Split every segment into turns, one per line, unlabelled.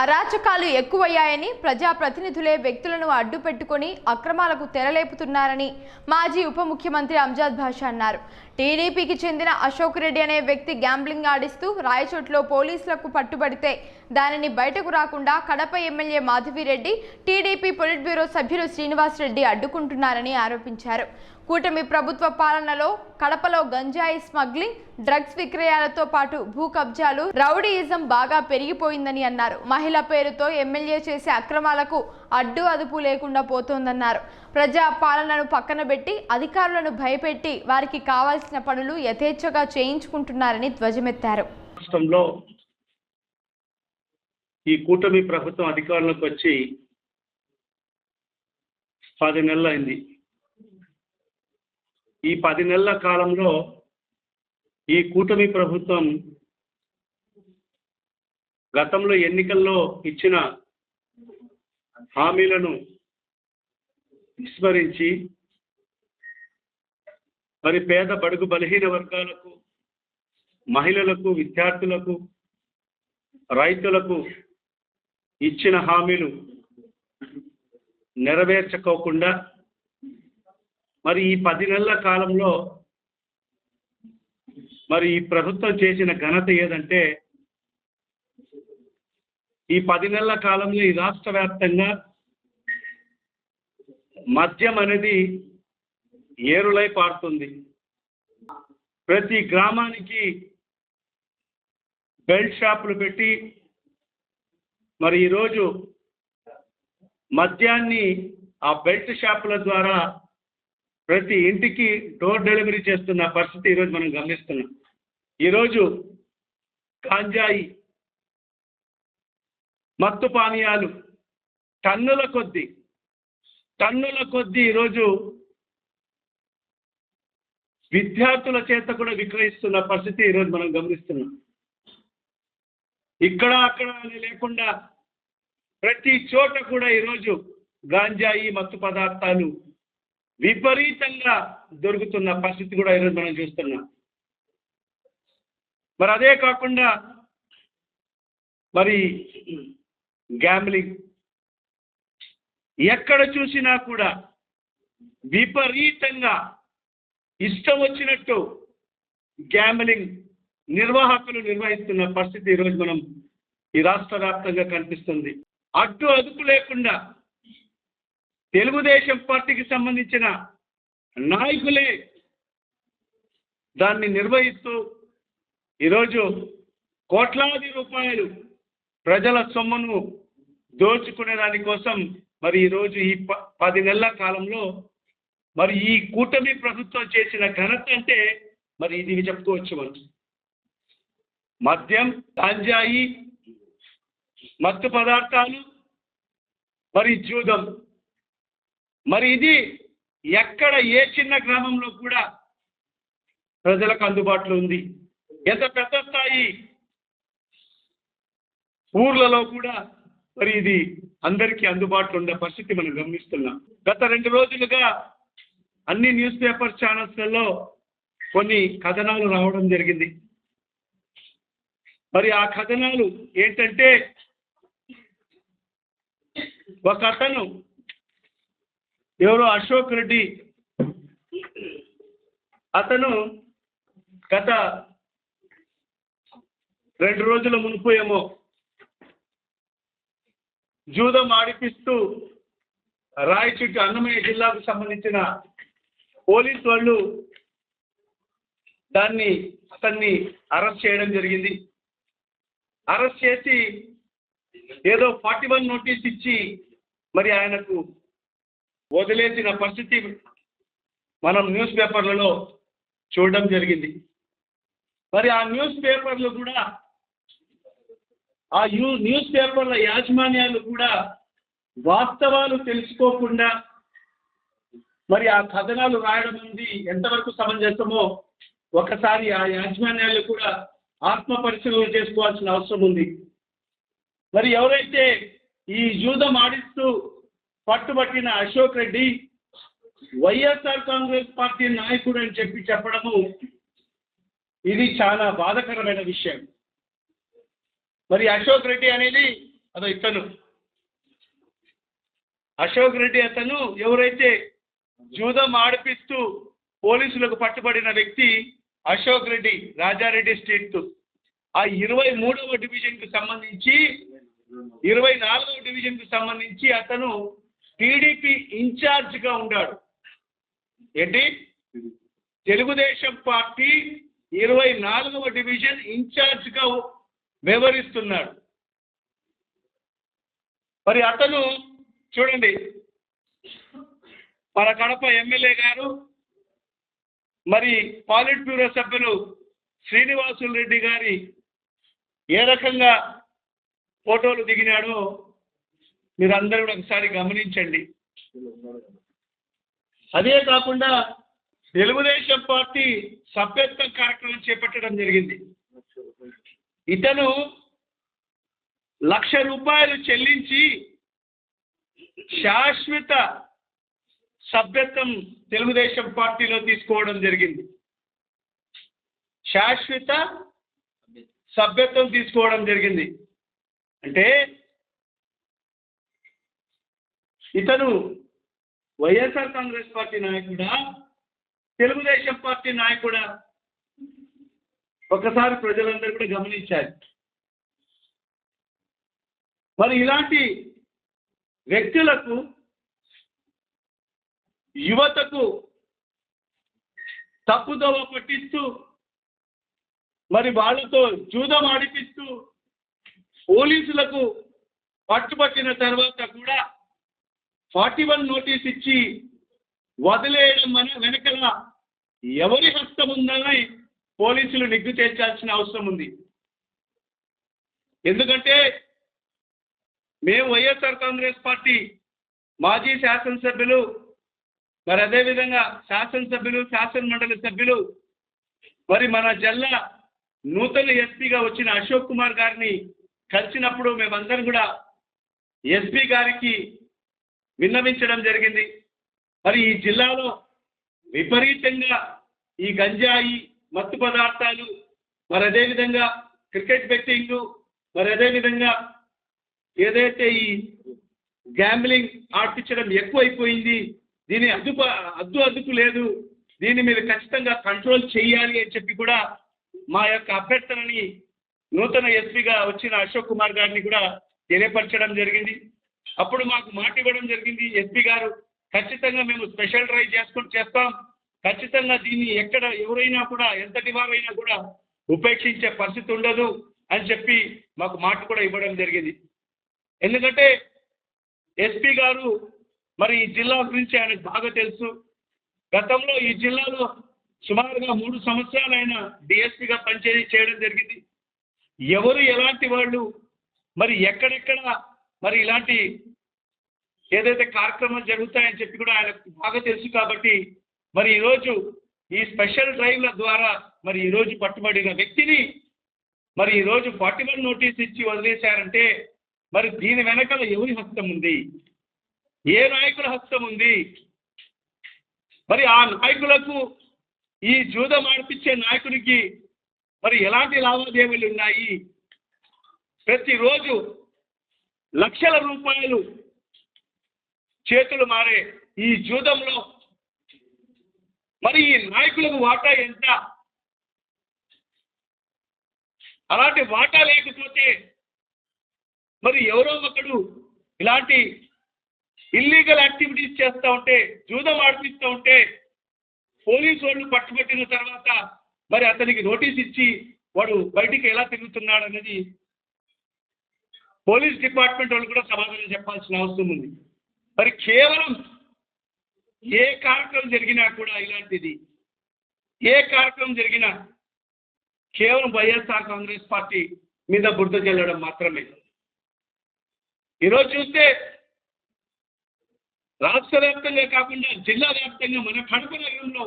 అరాచకాలు ఎక్కువయ్యాయని ప్రజాప్రతినిధులే వ్యక్తులను అడ్డుపెట్టుకుని అక్రమాలకు తెరలేపుతున్నారని మాజీ ఉప ముఖ్యమంత్రి అంజాద్ భాషా అన్నారు. టీడీపీకి చెందిన అశోక్ రెడ్డి అనే వ్యక్తి గ్యాంబ్లింగ్ ఆడిస్తూ రాయచోట్లో పోలీసులకు పట్టుబడితే దానిని బయటకు రాకుండా Kadapa MLA Madhavi Reddy TDP politburo సభ్యులు శ్రీనివాస్ రెడ్డి అడ్డుకుంటున్నారని ఆరోపించారు. కూటమి ప్రభుత్వ పాలనలో కడపలో గంజాయి స్మగ్లింగ్ డ్రగ్స్ విక్రయాలతో పాటు భూ కబ్జాలు రౌడీయిజం బాగా పెరిగిపోయిందని అన్నారు. మహిళ పేరుతో ఎమ్మెల్యే చేసే అక్రమాలకు అడ్డు అదుపు లేకుండా పోతోందన్నారు. ప్రజా పాలనను పక్కన పెట్టి అధికారులను భయపెట్టి వారికి కావాల్సిన పనులు యథేచ్ఛగా చేయించుకుంటున్నారని ధ్వజమెత్తారు.
రాష్ట్రంలో ఈ కూటమి ప్రభుత్వం అధికారంలోకి వచ్చి పది నెలలు అయింది ఈ పది నెలల కాలంలో ఈ కూటమి ప్రభుత్వం గతంలో ఎన్నికల్లో ఇచ్చిన హామీలను విస్మరించి మరి పేద బడుగు బలహీన వర్గాలకు మహిళలకు విద్యార్థులకు రైతులకు ఇచ్చిన హామీలు నెరవేర్చుకోకుండా మరి ఈ పది నెలల కాలంలో మరి ఈ ప్రభుత్వం చేసిన ఘనత ఏదంటే ఈ పది నెలల కాలంలో ఈ రాష్ట్ర వ్యాప్తంగా మద్యం అనేది ఏరులై పారుతుంది. ప్రతి గ్రామానికి బెల్ట్ షాపులు పెట్టి మరి ఈరోజు మద్యాన్ని ఆ బెల్ట్ షాపుల ద్వారా ప్రతి ఇంటికి డోర్ డెలివరీ చేస్తున్న పరిస్థితి ఈరోజు మనం గమనిస్తున్నాం. ఈరోజు కాంజాయి మత్తు పానీయాలు టన్నుల కొద్దీ టన్నుల కొద్దీ ఈరోజు విద్యార్థుల చేత కూడా విక్రయిస్తున్న పరిస్థితి ఈరోజు మనం గమనిస్తున్నాం. ఇక్కడ అక్కడ అని లేకుండా ప్రతి చోట కూడా ఈరోజు గాంజాయి మత్తు పదార్థాలు విపరీతంగా దొరుకుతున్న పరిస్థితి కూడా ఈరోజు మనం చూస్తున్నాం. మరి అదే కాకుండా మరి గ్యాంబ్లింగ్. ఎక్కడ చూసినా కూడా విపరీతంగా ఇష్టం వచ్చినట్టు గ్యాంబ్లింగ్ నిర్వాహకులు నిర్వహిస్తున్న పరిస్థితి ఈరోజు మనం ఈ రాష్ట్ర వ్యాప్తంగా కనిపిస్తుంది. అడ్డు అదుపు లేకుండా తెలుగుదేశం పార్టీకి సంబంధించిన నాయకులే దాన్ని నిర్వహిస్తూ ఈరోజు కోట్లాది రూపాయలు ప్రజల సొమ్మును దోచుకునే దానికోసం మరి ఈరోజు ఈ ప పది నెలల కాలంలో మరి ఈ కూటమి ప్రభుత్వం చేసిన ఘనత అంటే మరి ఇది చెప్పుకోవచ్చు మనం. మద్యం గాంజాయి మత్తు పదార్థాలు మరి జూదం మరి ఇది ఎక్కడ ఏ చిన్న గ్రామంలో కూడా ప్రజలకు అందుబాటులో ఉంది. ఎంత పెద్ద స్థాయి ఊర్లలో కూడా మరి ఇది అందరికీ అందుబాటులో ఉండే పరిస్థితి మనం గమనిస్తున్నాం. గత రెండు రోజులుగా అన్ని న్యూస్ పేపర్ ఛానల్స్లలో కొన్ని కథనాలు రావడం జరిగింది. మరి ఆ కథనాలు ఏంటంటే ఒక అతను ఎవరో అశోక్ రెడ్డి? అతను గత రెండు రోజుల మునుపు ఏమో జూదం ఆడిపిస్తూ రాయచుట్టు అన్నమయ్య జిల్లాకు సంబంధించిన పోలీస్ వాళ్ళు దాన్ని అతన్ని అరెస్ట్ చేయడం జరిగింది. అరెస్ట్ చేసి ఏదో ఫార్టీ వన్ నోటీస్ ఇచ్చి మరి ఆయనకు వదిలేసిన పరిస్థితి మనం న్యూస్ పేపర్లలో చూడడం జరిగింది. మరి ఆ న్యూస్ పేపర్లు కూడా ఆ యూ న్యూస్ పేపర్ల యాజమాన్యాలు కూడా వాస్తవాలు తెలుసుకోకుండా మరి ఆ కథనాలు రాయడం ఉంది ఎంతవరకు సమంజసమో ఒకసారి ఆ యాజమాన్యాలు కూడా ఆత్మ పరిశీలన చేసుకోవాల్సిన అవసరం ఉంది. మరి ఎవరైతే ఈ యూదం ఆడిస్తూ పట్టుబట్టిన అశోక్ రెడ్డి వైఎస్ఆర్ కాంగ్రెస్ పార్టీ నాయకుడు అని చెప్పి చెప్పడము ఇది చాలా బాధకరమైన విషయం. మరి అశోక్ రెడ్డి అనేది అదో ఇతను. అశోక్ రెడ్డి అతను ఎవరైతే జూదం ఆడిపిస్తూ పోలీసులకు పట్టుబడిన వ్యక్తి అశోక్ రెడ్డి రాజారెడ్డి స్ట్రీట్ ఆ ఇరవై మూడవ డివిజన్కు సంబంధించి ఇరవై నాలుగవ డివిజన్కు సంబంధించి అతను టీడీపీ ఇన్ఛార్జ్గా ఉన్నాడు ఏంటి? తెలుగుదేశం పార్టీ ఇరవై నాలుగవ డివిజన్ ఇన్ఛార్జ్గా వ్యవహరిస్తున్నాడు. మరి అతను చూడండి మన కడప ఎమ్మెల్యే గారు మరి పాలిట్ బ్యూరో సభ్యులు శ్రీనివాసులు రెడ్డి గారి ఏ రకంగా ఫోటోలు దిగినాడో మీరు అందరూ కూడా ఒకసారి గమనించండి. అదే కాకుండా తెలుగుదేశం పార్టీ సభ్యత్వ కార్యక్రమం చేపట్టడం జరిగింది. ఇతను లక్ష రూపాయలు చెల్లించి శాశ్వత సభ్యత్వం తెలుగుదేశం పార్టీలో తీసుకోవడం జరిగింది. శాశ్వత సభ్యత్వం తీసుకోవడం జరిగింది. అంటే ఇతను వైఎస్ఆర్ కాంగ్రెస్ పార్టీ నాయకుడా? తెలుగుదేశం పార్టీ నాయకుడా? ఒకసారి ప్రజలందరూ కూడా గమనించాలి. మరి ఇలాంటి వ్యక్తులకు యువతకు తప్పుదోవ పట్టిస్తూ మరి వాళ్ళతో జూదం ఆడిపిస్తూ పోలీసులకు పట్టుబట్టిన తర్వాత కూడా ఫార్టీ వన్ నోటీస్ ఇచ్చి వదిలేయడం మన వెనకల ఎవరి హస్తం ఉందని పోలీసులు నిగ్గు తేల్చాల్సిన అవసరం ఉంది. ఎందుకంటే మేము వైఎస్ఆర్ కాంగ్రెస్ పార్టీ మాజీ శాసనసభ్యులు మరి అదేవిధంగా శాసనసభ్యులు శాసన మండలి సభ్యులు మరి మన జిల్లా నూతన ఎస్పీగా వచ్చిన అశోక్ కుమార్ గారిని కలిసినప్పుడు మేమందరం కూడా ఎస్పీ గారికి విన్నవించడం జరిగింది. మరి ఈ జిల్లాలో విపరీతంగా ఈ గంజాయి మత్తు పదార్థాలు మరి అదేవిధంగా క్రికెట్ బెట్టింగ్ మరి అదేవిధంగా ఏదైతే ఈ గ్యాంబ్లింగ్ ఆడిపించడం ఎక్కువైపోయింది దీని అదుపు అద్దు అదుపు లేదు దీని మీద ఖచ్చితంగా కంట్రోల్ చేయాలి అని చెప్పి కూడా మా యొక్క అభ్యర్థనని నూతన ఎస్పీగా వచ్చిన అశోక్ కుమార్ గారిని కూడా తెలియపరచడం జరిగింది. అప్పుడు మాకు మాట ఇవ్వడం జరిగింది. ఎస్పీ గారు ఖచ్చితంగా మేము స్పెషల్ డ్రైవ్ చేసుకుని చేస్తాం. ఖచ్చితంగా దీన్ని ఎక్కడ ఎవరైనా కూడా ఎంతటి వారైనా కూడా ఉపేక్షించే పరిస్థితి ఉండదు అని చెప్పి మాకు మాట కూడా ఇవ్వడం జరిగింది. ఎందుకంటే ఎస్పీ గారు మరి ఈ జిల్లా గురించి ఆయనకు బాగా తెలుసు. గతంలో ఈ జిల్లాలో సుమారుగా మూడు సంవత్సరాలు ఆయన డిఎస్పీగా పనిచేసి చేయడం జరిగింది. ఎవరు ఎలాంటి వాళ్ళు మరి ఎక్కడెక్కడ మరి ఇలాంటి ఏదైతే కార్యక్రమాలు జరుగుతాయని చెప్పి కూడా ఆయనకు బాగా తెలుసు కాబట్టి మరి ఈరోజు ఈ స్పెషల్ డ్రైవ్ల ద్వారా మరి ఈరోజు పట్టుబడిన వ్యక్తిని మరి ఈరోజు ఫార్టీ వన్ నోటీస్ ఇచ్చి వదిలేశారంటే మరి దీని వెనకాల ఎవరి హస్తం ఉంది? ఏ నాయకుల హస్తం ఉంది? మరి ఆ నాయకులకు ఈ జూదం ఆడిపించే నాయకునికి మరి ఎలాంటి లావాదేవీలు ఉన్నాయి? ప్రతిరోజు లక్షల రూపాయలు చేతులు మారే ఈ జూదంలో. మరి ఈ నాయకులకు వాటా ఎంత? అలాంటి వాటా లేకపోతే మరి ఎవరో ఒకడు ఇలాంటి ఇల్లీగల్ యాక్టివిటీస్ చేస్తూ ఉంటే జూదం ఆడిపిస్తూ ఉంటే పోలీసు వాళ్ళు పట్టుబట్టిన తర్వాత మరి అతనికి నోటీస్ ఇచ్చి వాడు బయటికి ఎలా తిరుగుతున్నాడు అనేది పోలీస్ డిపార్ట్మెంట్ వాళ్ళు కూడా సమాధానం చెప్పాల్సిన అవసరం ఉంది. మరి కేవలం ఏ కార్యక్రమం జరిగినా కూడా ఇలాంటిది. ఏ కార్యక్రమం జరిగినా కేవలం వైఎస్ఆర్ కాంగ్రెస్ పార్టీ మీద బురద చెల్లడం మాత్రమే. ఈరోజు చూస్తే రాష్ట్ర వ్యాప్తంగా కాకుండా జిల్లా వ్యాప్తంగా మన కడప నగరంలో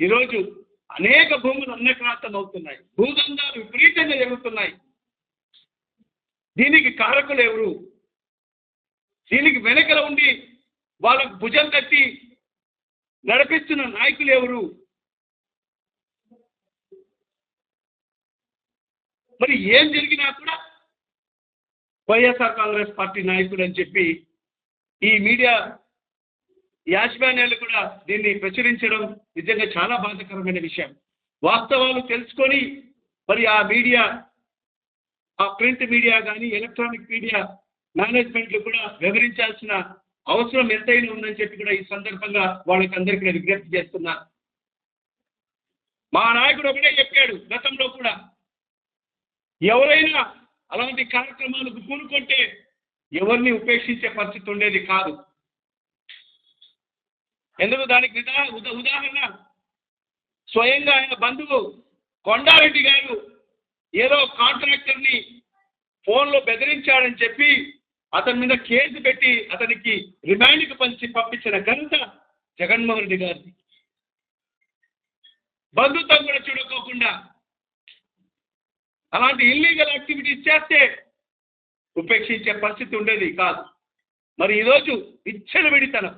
ఈరోజు అనేక భూములు అన్నక్రాంతం అవుతున్నాయి. భూదందాలు విపరీతంగా జరుగుతున్నాయి. దీనికి కారకులు ఎవరు? దీనికి వెనకల ఉండి వాళ్ళకు భుజం కట్టి నడిపిస్తున్న నాయకులు ఎవరు? మరి ఏం జరిగినా కూడా వైఎస్ఆర్ కాంగ్రెస్ పార్టీ నాయకుడు అని చెప్పి ఈ మీడియా యాజమాన్యాలు కూడా దీన్ని ప్రచురించడం నిజంగా చాలా బాధాకరమైన విషయం. వాస్తవాలు తెలుసుకొని మరి ఆ మీడియా ఆ ప్రింట్ మీడియా కానీ ఎలక్ట్రానిక్ మీడియా మేనేజ్మెంట్లు కూడా వివరించాల్సిన అవసరం ఎంతైనా ఉందని చెప్పి కూడా ఈ సందర్భంగా వాళ్ళకి అందరికీ నేను విజ్ఞప్తి చేస్తున్నా. మా నాయకుడు ఒకటే చెప్పాడు గతంలో కూడా. ఎవరైనా అలాంటి కార్యక్రమాలకు పూనుకుంటే ఎవరిని ఉపేక్షించే పరిస్థితి ఉండేది కాదు. ఎందుకు దానికి ఉదా- ఉదాహరణ? స్వయంగా ఆయన బంధువు కొండారెడ్డి గారు ఏదో కాంట్రాక్టర్ని ఫోన్లో బెదిరించాడని చెప్పి అతని మీద కేసు పెట్టి అతనికి రిమాండ్కి పంచి పంపించిన ఘనత జగన్మోహన్ రెడ్డి గారిది. బంధుత్వం కూడా చూడుకోకుండా అలాంటి ఇల్లీగల్ యాక్టివిటీస్ చేస్తే ఉపేక్షించే పరిస్థితి ఉండేది కాదు. మరి ఈరోజు విచ్చలవిడితనం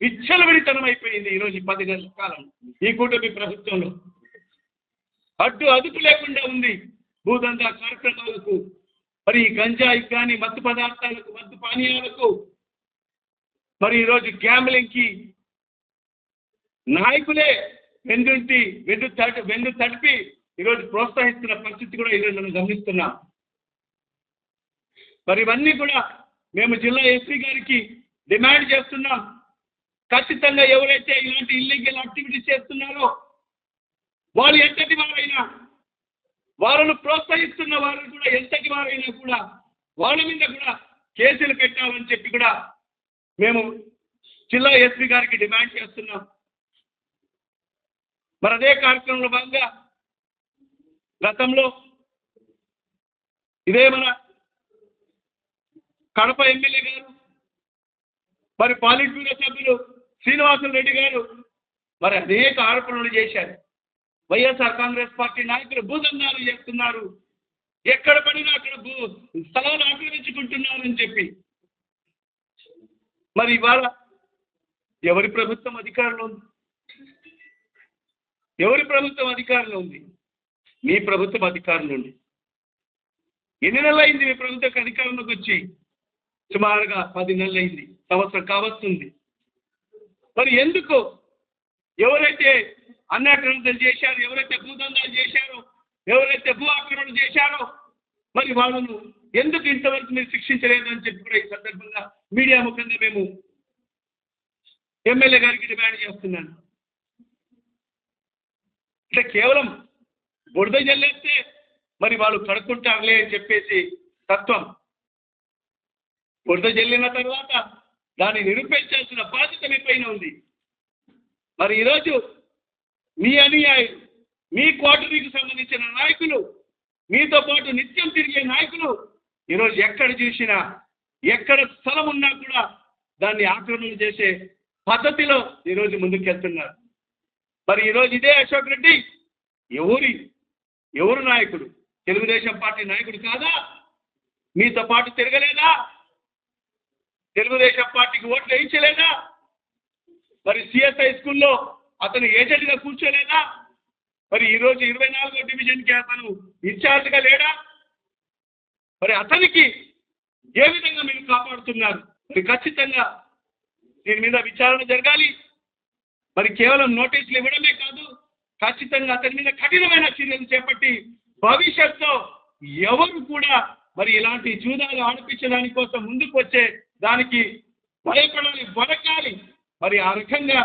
విచ్చలవిడితనం అయిపోయింది ఈరోజు ఈ పది నెలల కాలం ఈ కూటమి ప్రభుత్వంలో. అడ్డు అదుపు లేకుండా ఉంది. భూదందా కార్యక్రమాలకు మరి ఈ గంజాయి కానీ మత్తు పదార్థాలకు మత్తు పానీయాలకు మరి ఈరోజు గ్యాంబ్లింగ్కి నాయకులే వెన్నుంటి వెన్ను తడి వెన్ను తడిపి ఈరోజు ప్రోత్సహిస్తున్న పరిస్థితి కూడా ఈరోజు మనం గమనిస్తున్నాం. మరి ఇవన్నీ కూడా మేము జిల్లా ఎస్పీ గారికి డిమాండ్ చేస్తున్నాం. ఖచ్చితంగా ఎవరైతే ఇలాంటి ఇల్లీగల్ యాక్టివిటీస్ చేస్తున్నారో వాళ్ళు ఎంతటి వారైనా వాళ్ళను ప్రోత్సహిస్తున్న వారు కూడా ఎంతటి వారైనా కూడా వాళ్ళ మీద కూడా కేసులు పెట్టాలని చెప్పి కూడా మేము జిల్లా ఎస్పీ గారికి డిమాండ్ చేస్తున్నాం. మరి అదే కార్యక్రమంలో భాగంగా గతంలో ఇదే మన కడప ఎమ్మెల్యే గారు మరి పాలిట్ బ్యూరో సభ్యులు శ్రీనివాసులు రెడ్డి గారు మరి అనేక ఆరోపణలు చేశారు. వైఎస్ఆర్ కాంగ్రెస్ పార్టీ నాయకులు భూదందాలు చేస్తున్నారు. ఎక్కడ పడినా అక్కడ భూ స్థలాలు ఆక్రమించుకుంటున్నారని చెప్పి. మరి ఇవాళ ఎవరి ప్రభుత్వం అధికారంలో ఉంది? ఎవరి ప్రభుత్వం అధికారంలో ఉంది? మీ ప్రభుత్వం అధికారంలో ఉంది. ఎన్ని నెలలు అయింది మీ ప్రభుత్వం అధికారంలోకి వచ్చి? సుమారుగా పది నెలలు అయింది సంవత్సరం కావస్తుంది. మరి ఎందుకు? ఎవరైతే అన్యాక్రమణలు చేశారు ఎవరైతే భూదందాలు చేశారో ఎవరైతే భూ ఆక్రమణ చేశారో మరి వాళ్ళను ఎందుకు ఇంతవరకు మీరు శిక్షించలేదు అని చెప్పి కూడా ఈ సందర్భంగా మీడియా ముఖంగా మేము ఎమ్మెల్యే గారికి డిమాండ్ చేస్తున్నాను. అంటే కేవలం బురద జల్లేస్తే మరి వాళ్ళు కడుక్కుంటారులే అని చెప్పేసి తత్వం. బురద జల్లిన తర్వాత దాన్ని నిరూపించాల్సిన బాధ్యత మీ పైన ఉంది. మరి ఈరోజు మీ అనుయాయులు మీ కోటరీకి సంబంధించిన నాయకులు మీతో పాటు నిత్యం తిరిగే నాయకులు ఈరోజు ఎక్కడ చూసినా ఎక్కడ స్థలం ఉన్నా కూడా దాన్ని ఆక్రమణ చేసే పద్ధతిలో ఈరోజు ముందుకెళ్తున్నారు. మరి ఈరోజు ఇదే అశోక్ రెడ్డి ఎవరి ఎవరు నాయకుడు? తెలుగుదేశం పార్టీ నాయకుడు కాదా? మీతో పాటు తిరగలేదా? తెలుగుదేశం పార్టీకి ఓట్లు వేయించలేదా? మరి సిఎస్ఐ స్కూల్లో అతను ఏజెంట్గా కూర్చోలేదా? మరి ఈరోజు ఇరవై నాలుగో డివిజన్కి అతను ఇన్ఛార్జ్గా లేడా? మరి అతనికి ఏ విధంగా మీరు కాపాడుతున్నారు? మరి ఖచ్చితంగా దీని మీద విచారణ జరగాలి. మరి కేవలం నోటీసులు ఇవ్వడమే కాదు ఖచ్చితంగా అతని మీద కఠినమైన చర్యలు చేపట్టి భవిష్యత్తులో ఎవరు కూడా మరి ఇలాంటి జూదాలు ఆడిపించడానికి కోసం ముందుకు వచ్చే దానికి భయపడాలి వడకాలి మరి ఆ రకంగా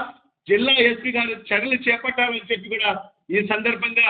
జిల్లా ఎస్పీ గారు చర్యలు చేపట్టాలని చెప్పి కూడా ఈ సందర్భంగా